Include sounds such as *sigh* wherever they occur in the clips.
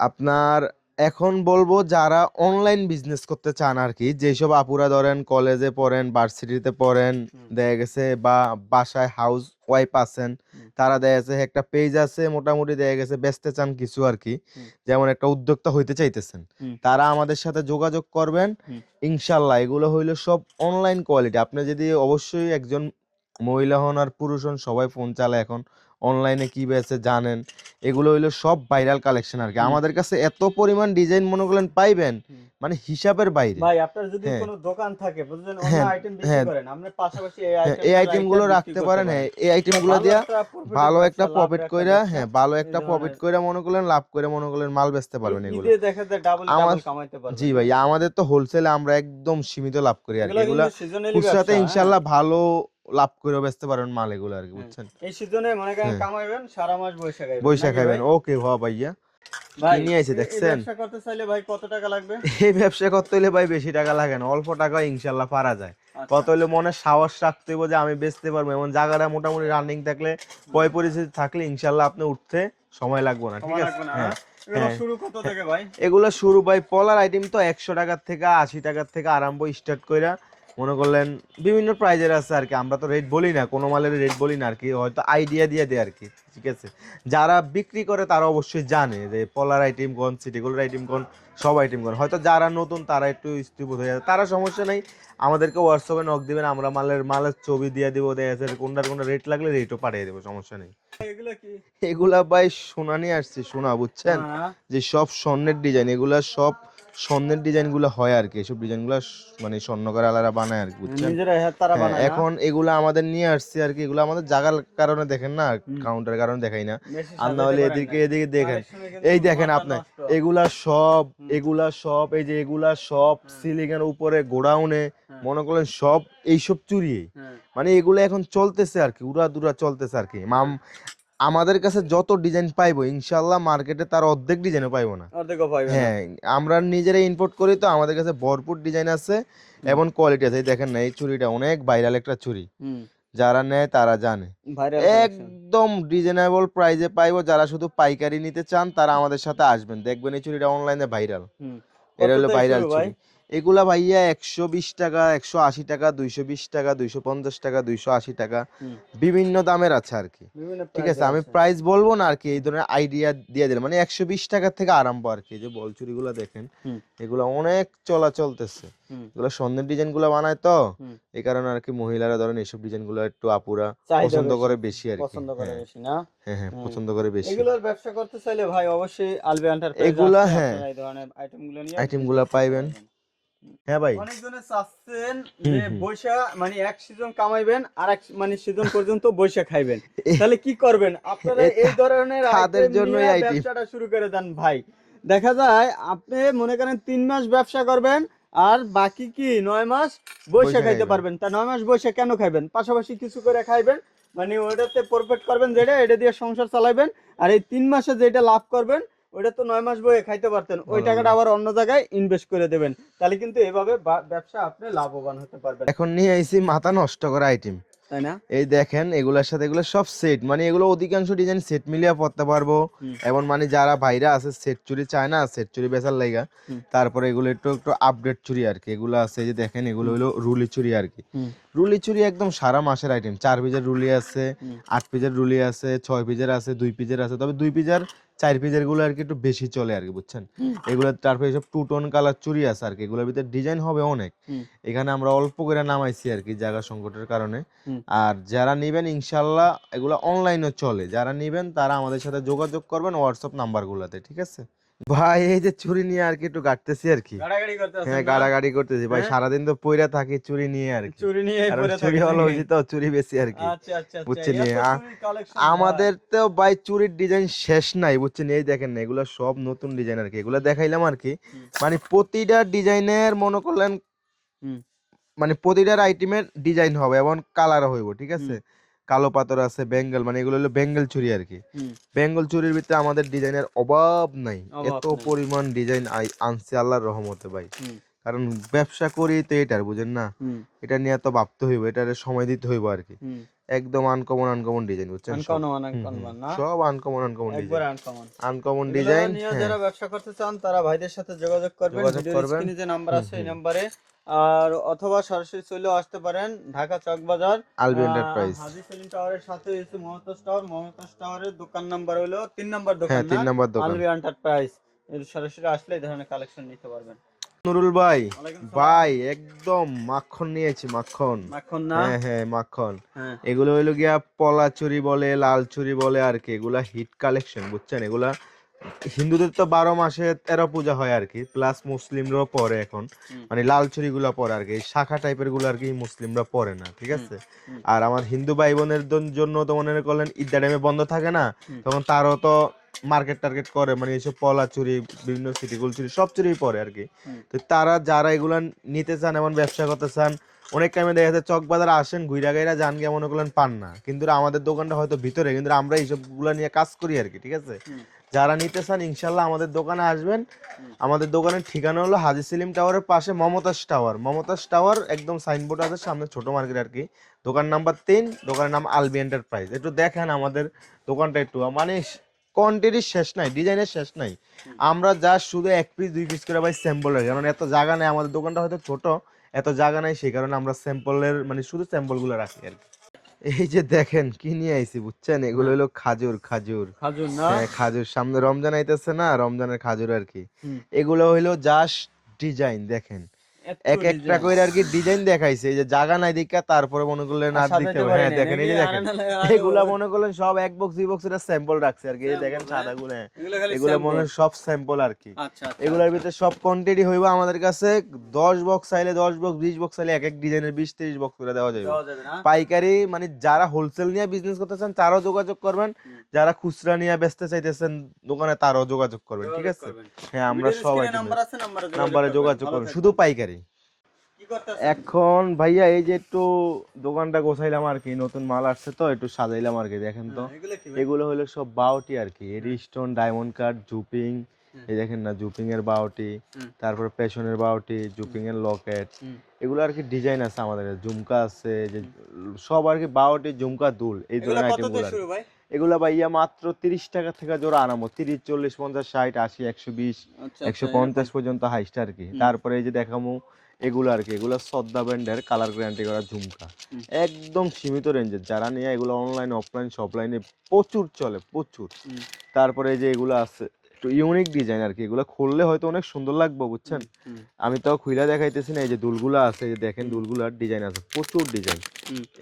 আপনার এখন বলব যারা অনলাইন বিজনেস করতে চান আর কি যেসব আপুরা ধরেন কলেজে পড়েন ভার্সিটিতে পড়েন। দেখা গেছে বা বাসায় হাউস ওয়াইফ আছেন তারা দেখা গেছে একটা পেজ আছে মোটামুটি দেখা গেছে বেচতে চান কিছু আর কি যেমন একটা উদ্যোক্তা হইতে চাইতেছেন তারা আমাদের সাথে যোগাযোগ করবেন ইনশাল্লাহ এগুলো হইল সব অনলাইন কোয়ালিটি আপনি যদি অবশ্যই একজন মহিলা হন আর পুরুষ হন সবাই ফোন চালায় এখন। অনলাইনে কি বেছে জানেন? এগুলো হইল সব ভাইরাল কালেকশন আর কি। আমাদের কাছে এত পরিমাণ ডিজাইন মনে করলেন পাইবেন মানে হিসাবের বাইরে। ভাই আপনার যদি হ্যাঁ। কোনো দোকান থাকে বুঝলেন অন্য হ্যাঁ, আইটেম বিক্রি হ্যাঁ। করেন আপনি পাশাপাশি এই হ্যাঁ, এই আইটেমগুলো রাখতে পারেন হ্যাঁ এই আইটেমগুলো দিয়া ভালো একটা প্রফিট কইরা হ্যাঁ ভালো একটা প্রফিট কইরা মনে করলেন লাভ করে মনে করলেন মাল বেচতে পারবেন এগুলো। দেখা যায় ডাবল ডাবল কামাইতে পারবেন। জি ভাই আমাদের তো হোলসেলে আমরা একদম সীমিত লাভ করি আর কি। এগুলো খুচরাতে হ্যাঁ। ইনশাল্লাহ ভালো লাভ করে বেচতে পারবেন মাল এগুলো আর কি বুঝছেন? এই সিজনে মনে করেন হ্যাঁ। কামাইবেন সারা মাস বৈশা খাইবেন খাবেন ভাই? ওকে হ ভাইয়া। ভাই নিয়ে আইছে দেখছেন? ব্যবসা করতে চাইলে ভাই কত টাকা লাগবে? *laughs* এই ব্যবসা করতে হলে ভাই বেশি টাকা লাগে না। অল্প টাকা ইনশাল্লাহ পারা যায়। আচ্ছা। কত হলে মনে সাহস রাখতে হবে যে আমি বেচতে পারব। এমন জায়গাটা মোটামুটি রানিং থাকলে পয় পরিস্থিতি থাকলে ইনশাল্লাহ আপনি উঠতে সময় লাগবে না ঠিক আছে? হ্যাঁ এগুলো হ্যাঁ। শুরু ভাই? এগুলো শুরু ভাই পলার আইটেম তো একশো টাকার থেকে আশি টাকার থেকে আরম্ভ স্টার্ট কইরা মনে করলেন বিভিন্ন প্রাইজের আছে আর কি আমরা তো রেট বলি না কোনো মালের রেট বলি না আর কি হয়তো আইডিয়া দিয়ে দেয় আর কি ঠিক আছে? যারা বিক্রি করে তারা অবশ্যই জানে যে পলার আইটেম কোন সিটিগুলোর আইটেম কোন সব আইটেম কোন হয়তো যারা নতুন তারা একটু স্থির হয়ে যাবে তারা সমস্যা নেই আমাদেরকে হোয়াটসঅ্যাপে নক দিবেন আমরা মালের মালের ছবি দিয়ে দিব দেখা যাচ্ছে কোনটার কোনটা রেট লাগলে রেটও পাঠিয়ে দেবো সমস্যা নেই। এগুলো কি? এগুলা ভাই সোনা নিয়ে আসছি সোনা বুঝছেন? হ্যাঁ, যে সব স্বর্ণের ডিজাইন এগুলা সব স্বর্ণের ডিজাইনগুলো হয় আর কি এসব ডিজাইনগুলো মানে স্বর্ণকার করে আলাদা বানায় আর কি বুঝছেন হ্যাঁ, না? এখন এগুলা আমাদের নিয়ে আসছে আর কি এগুলো আমাদের জাগার কারণে দেখেন না কাউন্টার কারণে দেখাই না। আর না হলে এদিকে এদিকে দেখেন। এই দেখেন আপনার এগুলা সব এগুলা সব এই যে এগুলা সব। সিলিং এর উপরে গোডাউনে হ্যাঁ, মনে করেন সব এইসব চুরি। হ্যাঁ। মানে এগুলো এখন চলতেছে আর কি উড়া দুরা চলতেছে আর কি মাম আমাদের কাছে যত ডিজাইন পাইবো ইনশাল্লাহ মার্কেটে তার অর্ধেক ডিজাইনও পাইবো না। অর্ধেকও পাইবে হ্যাঁ আমরা নিজেরা ইম্পোর্ট করি তো আমাদের কাছে ভরপুর ডিজাইন আছে এবং কোয়ালিটি আছে। দেখেন না এই চুড়িটা অনেক ভাইরাল একটা হুম, যারা নেয় তারা জানে। একদম রিজনেবল প্রাইসে পাইবো যারা শুধু পাইকারি নিতে চান তারা আমাদের সাথে আসবেন। দেখবেন এই চুড়িটা অনলাইনে ভাইরাল এটা হলো ভাইরাল? চুড়ি। এগুলা ভাইয়া একশো বিশ টাকা একশো আশি টাকা দুইশো বিশ টাকা দুইশো পঞ্চাশ টাকা দুইশো আশি টাকা। বিভিন্ন দামের আছে আর কি। ঠিক আছে আমি প্রাইস বলব না আর কি এই ধরনের আইডিয়া দিয়ে দিলাম। মানে একশো বিশ টাকার থেকে আরম্ভ আর কি যে বল চুড়িগুলো দেখেন। এগুলো অনেক চলা চলতেছে। এগুলো স্বর্ণের ডিজাইনগুলো বানায় তো এই কারণে আর কি মহিলারা ধরেন এইসব ডিজাইনগুলো একটু আপুরা পছন্দ করে বেশি আর কি। পছন্দ করে হ্যাঁ, বেশি না? হ্যাঁ হ্যাঁ পছন্দ করে বেশি। এগুলোর ব্যবসা করতে চাইলে ভাই অবশ্যই আলবে এন্টারপ্রাইজ এগুলা, হ্যাঁ। এই ধরনের আইটেমগুলো নিয়ে আইটেম business গুলা পাইবেন। হ্যাঁ ভাই। অনেকজনে চাচ্ছেন যে বৈশা মানে এক সিজন কামাইবেন আর এক মানে সিজন পর্যন্ত বৈশা খাইবেন। *laughs* তাহলে কি করবেন? আপনারা এই ধরনের তাদের item জন্যই নিয়ে item। ব্যবসাটা শুরু করে দেন ভাই। দেখা যায় আপনি মনে করেন তিন মাস ব্যবসা করবেন আর বাকি কি নয় মাস বৈশা বৈশা খাইতে পারবেন। তা নয় মাস বৈশা কেন খাইবেন? পাশাপাশি কিছু করে খাইবেন মানে ওটাতে প্রফিট করবেন যেটা এটা দিয়ে সংসার চালাবেন আর এই তিন মাসে যেটা লাভ করবেন ওটা তো নয় মাস বয়ে খাইতে পারতেন। ওই টাকাটা আবার অন্য জায়গায় ইনভেস্ট করে দেবেন। তাহলে কিন্তু এভাবে ব্যবসা আপনি লাভবান হতে পারবেন। এখন নিয়ে আইছি মাথা নষ্ট করা আইটেম তাই না? এই দেখেন এগুলোর সাথে এগুলো সব সেট মানে এগুলো অধিকাংশ ডিজাইন সেট মিলিয়ে পড়তে পারব। মানে যারা ভাইরা আছে সেট চুরি চায় না সেট চুরি বেচার লাইগা তারপরে এগুলো একটু একটু আপডেট চুরি আর কি। এগুলো আছে যে দেখেন এগুলো হলো রুলি চুরি আর কি। রুলি চুরি একদম সারা মাসের আইটেম চার পিজের রুলি আছে আট পিজের রুলি আছে ছয় পিজের আছে দুই পিজের আছে। তবে দুই পিজার চার পিজেরগুলো আর কি একটু বেশি চলে আর কি বুঝছেন। এগুলো তারপরে সব টু টোন কালার চুরি আছে আর কি এগুলোর ভিতরে ডিজাইন হবে অনেক। এখানে আমরা অল্প করে নামাইছি আর কি জায়গা সংকটের কারণে। আর যারা নিবেন ইনশাল্লাহ এগুলো অনলাইনে চলে। যারা নিবেন তারা আমাদের সাথে যোগাযোগ করবেন হোয়াটসঅ্যাপ নাম্বারগুলোতে ঠিক আছে? ভাই এই যে চুরি নিয়ে আর কি একটু গাটতেছি আর কি। হ্যাঁ গাড়াগাড়ি করতেছি। ভাই হ্যাঁ? সারাদিন তো পইরা থাকি চুরি নিয়ে আর কি। চুরি নিয়ে চুরি হলো? তো চুরি বেশি আর কি। আচ্ছা আচ্ছা আচ্ছা। বুঝছেন আমাদের তো ভাই চুরির ডিজাইন শেষ নাই বুঝছেন এই দেখেন না এগুলো সব নতুন ডিজাইন আর কি। এগুলো দেখাইলাম আর কি। মানে প্রতিটা ডিজাইনের মনে করলেন। মানে প্রতিটার আইটেমের ডিজাইন হবে এবং কালার হইব ঠিক আছে? কালো পাথর আছে বেঙ্গল মানে এগুলো হলো বেঙ্গল চুরি আর কি বেঙ্গল চুরির ভিতরে আমাদের ডিজাইনের অভাব নাই। এত। পরিমাণ ডিজাইন আনছে আল্লাহর রহমতে ভাই। কারণ ব্যবসা করি তো এটার বুঝেন না? এটা নিয়ে তো ভাবতে হইব এটার সময় দিতে হইব আর কি একদম আনকমন আনকমন ডিজাইন বুঝছেন সব? আনকমন। আনকমন না? সব আনকমন আনকমন একবার ডিজাইন আনকমন আনকমন ডিজাইন যারা ব্যবসা করতে চান তারা ভাইদের সাথে যোগাযোগ করবেন যোগাযোগ করবেন। যে নাম্বার আছে এই। নাম্বারে আর অথবা সরাসরি চলেও আসতে পারেন ঢাকা চক বাজার আলবি এন্টারপ্রাইজ হাজি সেলিম টাওয়ারের সাথে হচ্ছে মমতাজ টাওয়ার মমতাজ টাওয়ারের দোকান নাম্বার হলো তিন নাম্বার দোকান হ্যাঁ তিন নাম্বার দোকান। আলবি এন্টারপ্রাইজ এর সরাসরি আসলে এই ধরনের কালেকশন নিতে পারবেন। নুরুল ভাই ভাই একদম মাখন নিয়েছি মাখন। মাখন না? হ্যাঁ হ্যাঁ মাখন। হ্যাঁ। এগুলো হইল গিয়া পলা চুরি বলে লাল চুরি বলে আর কি। এগুলা হিট কালেকশন বুঝছেন? এগুলা হিন্দুদের তো বারো মাসে তেরো পূজা হয় আর কি প্লাস মুসলিমরাও পরে এখন। মানে লাল চুরি গুলা পরে আর কি শাখা টাইপেরগুলো আর কি মুসলিমরা পরে না ঠিক আছে? আর আমার হিন্দু ভাই বোনের জন- জন্য তো মনে করলেন ঈদটা টাইমে বন্ধ থাকে না তখন তারও তো মার্কেট টার্গেট করে মানে এইসব পলা চুরি বিভিন্ন সিটিগুল চুরি সব চুরি পরে আর কি। তো তারা যারা এগুলা নিতে চান এমন ব্যবসা করতে চান অনেক টাইমে দেখা যাচ্ছে চক বাজার আসেন ঘুরা গাইরা যান গিয়ে মনে করলেন পান না। কিন্তু আমাদের দোকানটা হয়তো ভিতরে কিন্তু আমরা এইসবগুলা নিয়ে কাজ করি আর কি ঠিক আছে। যারা নিতে চান, ইনশাল্লাহ আমাদের দোকানে আসবেন। আমাদের দোকানের ঠিকানা হলো হাজি সেলিম টাওয়ারের পাশে মমতাজ টাওয়ার। মমতাজ টাওয়ার একদম সাইনবোর্ড আছে সামনে ছোট মার্কেট আর কি। দোকান নাম্বার তিন, দোকানের নাম আলবি এন্টারপ্রাইজ একটু দেখেন আমাদের দোকানটা একটু। মানে কোয়ান্টিটির শেষ নাই ডিজাইনের শেষ নাই। আমরা যা শুধু এক পিস দুই পিস করে ভাই স্যাম্পল রাখি। কারণ এত জায়গা নেই, আমাদের দোকানটা হয়তো ছোট, এত জায়গা নাই, সেই কারণে আমরা স্যাম্পলের মানে শুধু স্যাম্পলগুলো রাখি আর কি। এই যে দেখেন কি নিয়ে আইছি বুঝছেন? এগুলো হলো খাজুর খাজুর। খাজুর না? হ্যাঁ খাজুর। সামনে রমজান আইতেছে না রমজানের খাজুর আর কি। এগুলো হইল জাস্ট ডিজাইন দেখেন। এক একটা। করে আর কি ডিজাইন দেখাইছে এই যে জায়গা নাই দেখা তারপরে মনে করলেন আর দিতে হবে। হ্যাঁ দেখেন এই যে দেখেন। এগুলা মনে করলেন সব এক বক্স দুই বক্স এটা স্যাম্পল রাখছে আর কি এই দেখেন হ্যাঁ? সাদা গুলো এগুলো খালি মনে সব স্যাম্পল আর কি এগুলোর আচ্ছা। ভিতরে সব কোয়ান্টিটি হইব আমাদের কাছে। দশ বক্স চাইলে দশ বক্স বিশ বক্স চাইলে এক এক ডিজাইনের বিশ তিরিশ বক্স করে দেওয়া যাবে দেওয়া যাবে না? পাইকারি মানে যারা হোলসেল নিয়ে বিজনেস করতে চান তারাও যোগাযোগ করবেন। যারা খুচরা নিয়ে বেচতে চাইতেছেন দোকানে তারাও যোগাযোগ করবেন ঠিক আছে? হ্যাঁ আমরা সবাই নাম্বার আছে, নাম্বারে যোগাযোগ করবেন। শুধু পাইকারি? এখন ভাইয়া এই যে একটু দোকানটা গোছাইলাম আর কি নতুন মাল আসছে তো একটু সাজাইলাম আর কি দেখেন তো। হ্যাঁ, এগুলো হলো সব বাউটি আর কি এডিস্টোন ডায়মন্ড কাট জুপিং এই দেখেন না জুপিং এর বাউটি তারপর পেছনের বাউটি জুপিং এর লকেট এগুলো আর কি ডিজাইন আছে আমাদের ঝুমকা আছে যে সব আর কি বাউটি ঝুমকা দুল এই ধরনের কত আইটেমগুলো শুরু ভাই? এগুলো ভাইয়া মাত্র তিরিশ টাকা থেকে জোড়া আনামো তিরিশ চল্লিশ পঞ্চাশ ষাট আশি একশো বিশ আচ্ছা, একশো আচ্ছা, পঞ্চাশ পর্যন্ত হাইস্ট আর কি। তারপরে এই যে দেখামু এগুলো আর কি এগুলো সদ্দা ব্র্যান্ডের কালার গ্যারান্টি করা ঝুমকা। একদম সীমিত রেঞ্জের যারা নিয়ে এগুলো অনলাইন অফলাইন সবলাইনে প্রচুর চলে প্রচুর। তারপরে যে এগুলো আছে একটু ইউনিক ডিজাইন আর কি এগুলো খুললে হয়তো অনেক সুন্দর লাগবে বুঝছেন? আমি তো খুইলা দেখাইতেছি না এই যে দুলগুলো আছে যে দেখেন দুলগুলার ডিজাইন আছে প্রচুর ডিজাইন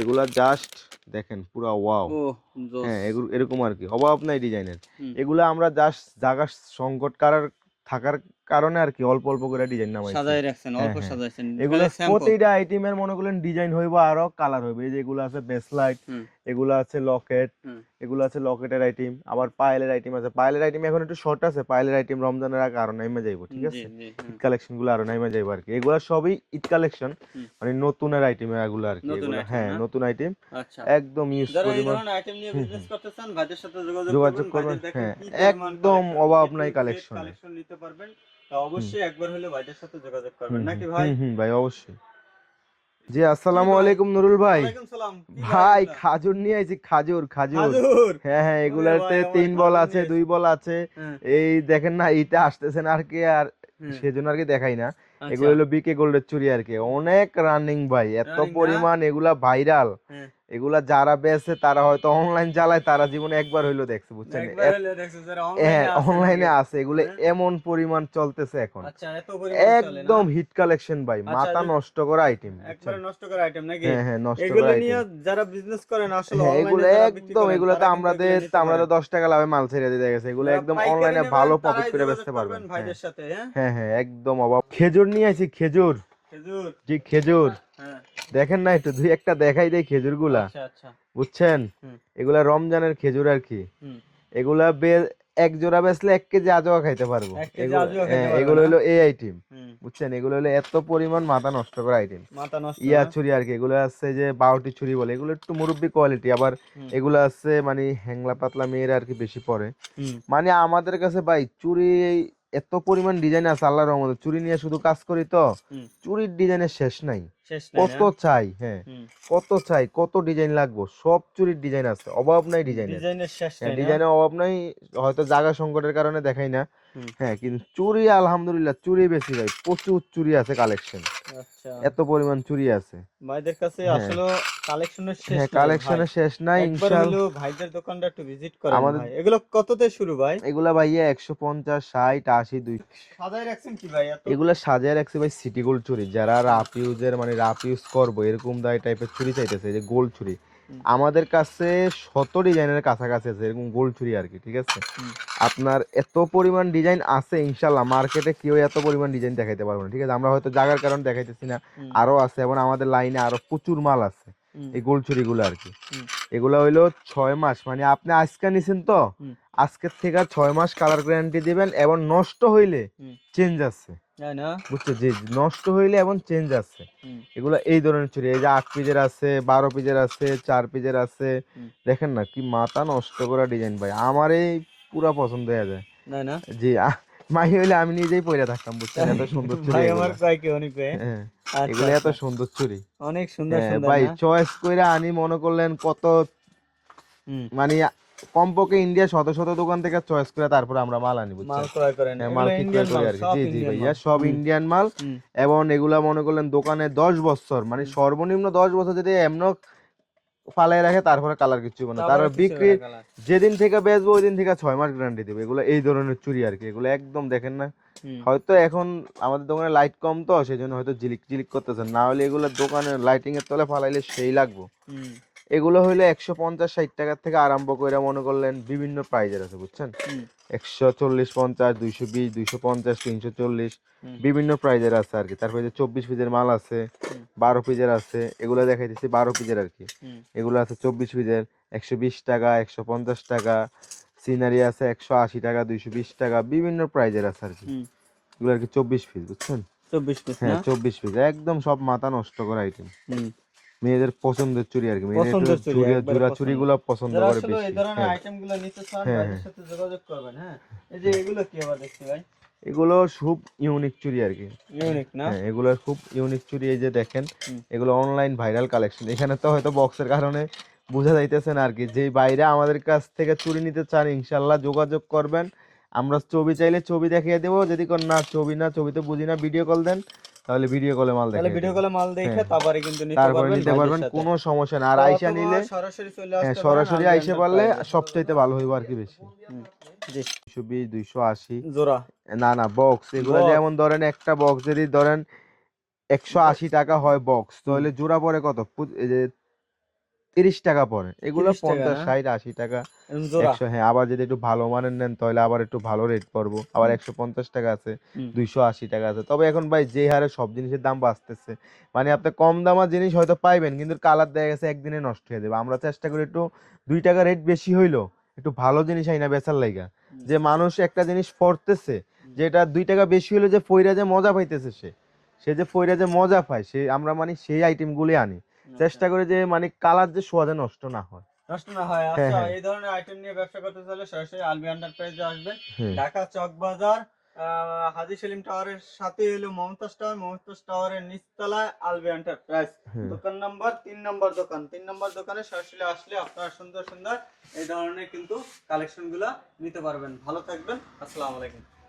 এগুলা জাস্ট দেখেন পুরা ওয়াও হ্যাঁ এগুলো এরকম আর কি অভাব নাই ডিজাইনের। এগুলো আমরা জাস্ট জায়গা সংকট কারার থাকার কারণে আর কি অল্প অল্প করে ডিজাইন নামাইছি সাজাই রাখছেন, হ্যাঁ, অল্প হ্যাঁ। সাজাইছেন। এগুলো। প্রতিটা আইটেমের মনে করেন ডিজাইন হইব আরও কালার হইবে এই যে এগুলো আছে বেসলাইট। এগুলো আছে লকেট। এগুলো আছে লকেটের আইটেম আবার পায়েলের আইটেম আছে পায়েলের আইটেম এখন একটু শর্ট আছে পায়েলের আইটেম রমজানের আগে আরও নাইমে যাইবো ঠিক আছে। ঈদ কালেকশনগুলো আরও নাইমে যাইবো আর কি এগুলো সবই ঈদ কালেকশন। মানে নতুনের আইটেম এগুলো আর কি এগুলো হ্যাঁ নতুন আইটেম আচ্ছা। একদম ইউজ ধরনের item নিয়ে business করতে চান, ভাইদের সাথে যোগাযোগ করবেন, হ্যাঁ, একদম অভাব নাই Z collection নিতে পারবেন। তা অবশ্যই একবার হলে ভাইদের সাথে যোগাযোগ করবেন নাকি ভাই? হুম ভাই অবশ্যই। জি আসসালামু আলাইকুম নুরুল ভাই। ভাই খাজুর নিয়ে আইছি খাজুর খাজুর। হ্যাঁ হ্যাঁ এগুলাতে তিন বল আছে দুই বল আছে। হ্যাঁ, এই দেখেন না এইটা আসতেছেন আর কি আর হ্যাঁ, সেজন্য আর কি দেখাই না। আচ্ছা, এগুলো হলো বিকে গোল্ডের চুরি আর কি। অনেক রানিং ভাই এত না? পরিমাণ এগুলা ভাইরাল। এগুলা যারা বেছে তারা হয়তো অনলাইন জ্বালায় তারা জীবনে একবার হইল দেখছে বুঝছেন হ্যাঁ online এ আছে অনলাইনে আছে এগুলো হ্যাঁ। এমন পরিমাণ চলতেছে এখন। আচ্ছা? একদম হিট কালেকশন ভাই আচ্ছা, মাথা নষ্ট করা আইটেম নষ্ট করা আইটেম নাকি? হ্যাঁ হ্যাঁ নষ্ট এগুলো করা আইটেম যারা বিজনেস করেন আসলে হ্যাঁ এগুলো একদম এগুলো তো আমাদের আমরা তো পারেন। দশ টাকা লাভে মাল ছেড়ে দিয়ে গেছে এগুলো একদম অনলাইনে ভালো প্রফিট করে বেচতে পারবেন। ভাইদের সাথে হ্যাঁ। হ্যাঁ হ্যাঁ একদম অভাব। খেজুর নিয়ে আইছি খেজুর। খেজুর। জি খেজুর। হ্যাঁ দেখেন না একটু দুই একটা দেখাই দেয় খেজুরগুলা আচ্ছা আচ্ছা। বুঝছেন? এগুলা রমজানের খেজুর আর কি। এগুলা এক জোড়া বেচলে এক কেজি আজোয়া খাইতে পারব। এগুলো- হ্যাঁ, এগুলো? হলো এই আইটেম বুঝছেন? এগুলো হলো এত পরিমাণ মাথা নষ্ট করা আইটেম ইয়া ছুরি আর কি এগুলো আছে যে বাউটি ছুরি বলে এগুলো একটু মুরব্বি কোয়ালিটি আবার। এগুলো আছে মানে হ্যাংলা পাতলা মেয়েরা আর কি বেশি পরে। মানে আমাদের কাছে ভাই চুরি এত পরিমাণ ডিজাইন আছে আল্লাহর রহমতে। চুরি নিয়ে শুধু কাজ করি তো। চুরির ডিজাইনের শেষ নাই। কত চাই হ্যাঁ। কত চাই কত ডিজাইন লাগবো সব চুরির ডিজাইন আছে অভাব নাই ডিজাইন ডিজাইনের শেষ ডিজাইনের অভাব নাই হয়তো জায়গা সংকটের কারণে দেখাই না। হ্যাঁ কিন্তু চুরি আলহামদুলিল্লাহ চুরি বেশি ভাই। প্রচুর চুরি আছে কালেকশন আচ্ছা। এত পরিমাণ চুরি আছে। ভাইদের কাছে হ্যাঁ। আসলে কালেকশনের শেষ হ্যাঁ কালেকশনের শেষ নাই হলো ভাইদের দোকানটা একটু ভিজিট করেন আমাদের- এগুলো কততে শুরু ভাই? এগুলা ভাইয়া একশো পঞ্চাশ ষাট আশি দুই সাজায় রাখছেন কি ভাই এত? এগুলা সাজায় রাখছে ভাই সিটি গোল্ড চুরি। যারা রাফ ইউজের মানে রাফ ইউজ করব এরকম দায় টাইপের চুরি চাইতেছে যে গোল্ড চুরি। আমাদের কাছে শত ডিজাইনের কাছাকাছি আছে এরকম গোল্ড চুরি আর কি ঠিক আছে? আপনার এত পরিমাণ ডিজাইন আছে ইনশাল্লাহ মার্কেটে কেউ এত পরিমাণ ডিজাইন দেখাইতে পারব না ঠিক আছে? আমরা হয়তো জাগার কারণ দেখাইতেছি না আরও আছে এবং আমাদের লাইনে আরও প্রচুর মাল আছে। এই গোল্ড চুরিগুলো আর কি। এগুলো হইল ছয় মাস মানে আপনি আজকে নিছেন তো আজকের থেকে ছয় মাস কালার গ্যারান্টি দিবেন এবং নষ্ট হইলে চেঞ্জ আছে। তাই না? বুঝছ? যে নষ্ট হইলে এবং চেঞ্জ আছে। এগুলো এই ধরনের চুরি এই যে আট পিজের আছে বারো পিজের আছে চার পিজের আছে দেখেন না কি মাথা নষ্ট করা ডিজাইন ভাই আমার এই পুরা পছন্দ হয়ে যায়। তাই না? জি মাই হইলে আমি নিজেই পরে থাকতাম বুঝছেন? এত সুন্দর *laughs* চুরি আমার কয় কি অনেক এগুলো এত আচ্ছা। সুন্দর চুরি। অনেক সুন্দর হ্যাঁ, সুন্দর ভাই? চয়েস কইরা আনি মনে করলেন কত মানে কমপক্ষে ইন্ডিয়া শত শত দোকান থেকে চয়েস করে তারপরে আমরা মাল আনি বুঝছেন? মাল ক্রয় করেন। হ্যাঁ, মাল ইন্ডিয়ান করে আর জি জি ইন্ডিয়ান ভাইয়া মাল। সব ইন্ডিয়ান মাল। এবং এগুলা মনে করলেন দোকানে দশ বছর মানে সর্বনিম্ন দশ বছর যদি এমন ফালাই রাখে তারপরে কালার কিছু না। তারপরে বিক্রি। যেদিন থেকে বেচবো ওই দিন থেকে ছয় মাস গ্যারান্টি দেবে। এগুলো এই ধরনের চুরি আর কি। এগুলো একদম দেখেন না। হয়তো এখন আমাদের দোকানে লাইট কম তো সেই জন্য হয়তো জিলিক ঝিলিক করতেছে। না হলে এগুলো দোকানে লাইটিং এর তলে ফালাইলে সেই লাগবো। এগুলো হইলে একশো পঞ্চাশ ষাট টাকার থেকে আরম্ভ করে মনে করলেন বিভিন্ন প্রাইজের আছে বুঝছেন? একশো চল্লিশ পঞ্চাশ দুইশো বিশ দুইশো পঞ্চাশ তিনশো চল্লিশ বিভিন্ন প্রাইজের আছে আর কি। তারপরে যে চব্বিশ পিজের মাল আছে বারো পিসের আছে এগুলো দেখাইতেছি বারো পিসের আর কি। এগুলো আছে চব্বিশ পিজের একশো বিশ টাকা একশো পঞ্চাশ টাকা সিনারি আছে একশো আশি টাকা দুইশো বিশ টাকা বিভিন্ন প্রাইজের আছে আর কি। এগুলো আর কি চব্বিশ পিস বুঝছেন? চব্বিশ পিস হ্যাঁ চব্বিশ পিস একদম সব মাথা নষ্ট করা আইটেম। মেয়েদের পছন্দের চুরি আর কি। মেয়েদের পছন্দের চুড়ি, জোড়া। চুরিগুলো পছন্দ। করে আসলে এই ধরনের হ্যাঁ। আইটেমগুলো নিতে চান হ্যাঁ, হ্যাঁ। সাথে যোগাযোগ করবেন হ্যাঁ। এই যে এগুলো কি আবার দেখছি ভাই? এগুলো খুব ইউনিক চুরি আর কি। ইউনিক না? হ্যাঁ এগুলোর খুব ইউনিক চুরি এই যে দেখেন এগুলো অনলাইন ভাইরাল কালেকশন এখানে তো হয়তো বক্সের কারণে বোঝা যাইতেছে না আর কি। যে বাইরে আমাদের কাছ থেকে চুরি নিতে চান ইনশাল্লাহ যোগাযোগ করবেন। আমরা ছবি চাইলে ছবি দেখিয়ে দেবো যদি কোন না ছবি না ছবিতে বুঝি না ভিডিও কল দেন। তাহলে ভিডিও কলে মাল দেখে ভিডিও কলে মাল দেখে। তারপরে কিন্তু নিতে তারপরে পারবেন নিতে পারবেন কোনো সমস্যা না আর আইসা নিলে সরাসরি চলে হ্যাঁ আসতে সরাসরি আইসা পারলে সবচাইতে ভালো হইব আর কি বেশি। জি। দুইশো বিশ দুইশো আশি। জোড়া। না না বক্স এগুলো যেমন ধরেন একটা বক্স যদি ধরেন একশো আশি টাকা হয় বক্স তাহলে জোড়া পরে কত? এই যে তিরিশ টাকা পরে এগুলো পঞ্চাশ ষাট আশি টাকা। একশো হ্যাঁ আবার যদি একটু ভালো মানের নেন তাহলে আবার একটু ভালো রেট পড়ব। আবার একশো পঞ্চাশ টাকা আছে। দুইশো আশি টাকা আছে। তবে এখন ভাই যে হারে সব জিনিসের দাম বাড়তেছে মানে আপনি কম দামা জিনিস হয়তো পাইবেন কিন্তু কালার দেখা গেছে একদিনে নষ্ট হয়ে যাবে। আমরা চেষ্টা করি একটু দুই টাকা রেট বেশি হইল একটু ভালো জিনিস আইনা বেচার লাইগা। যে মানুষ একটা জিনিস পড়তেছে যেটা দুই টাকা বেশি হলো যে ফইরা যে মজা পাইতেছে সে সে যে ফইরা যে মজা পায় সে আমরা মানে সেই আইটেম গুলি আনি। চেষ্টা করি যে মানে কালার যে সোয়াদে নষ্ট না হয়। নষ্ট না হয়। হ্যাঁ, আচ্ছা হ্যাঁ। এই ধরনের আইটেম নিয়ে ব্যবসা করতে চাইলে সরাসরি আলবি এন্টারপ্রাইজে আসবেন। ঢাকা চক বাজার হাজী সেলিম টাওয়ারের সাথে হলো মমতাজ টাওয়ার। মমতাজ টাওয়ারের নিচতলায় আলবি এন্টারপ্রাইজ। দোকান নাম্বার তিন নম্বর দোকান। তিন নম্বর দোকানে সরাসরি আসলে আপনারা সুন্দর সুন্দর এই ধরনের কিন্তু কালেকশনগুলা নিতে পারবেন। ভালো থাকবেন। আসসালামু আলাইকুম।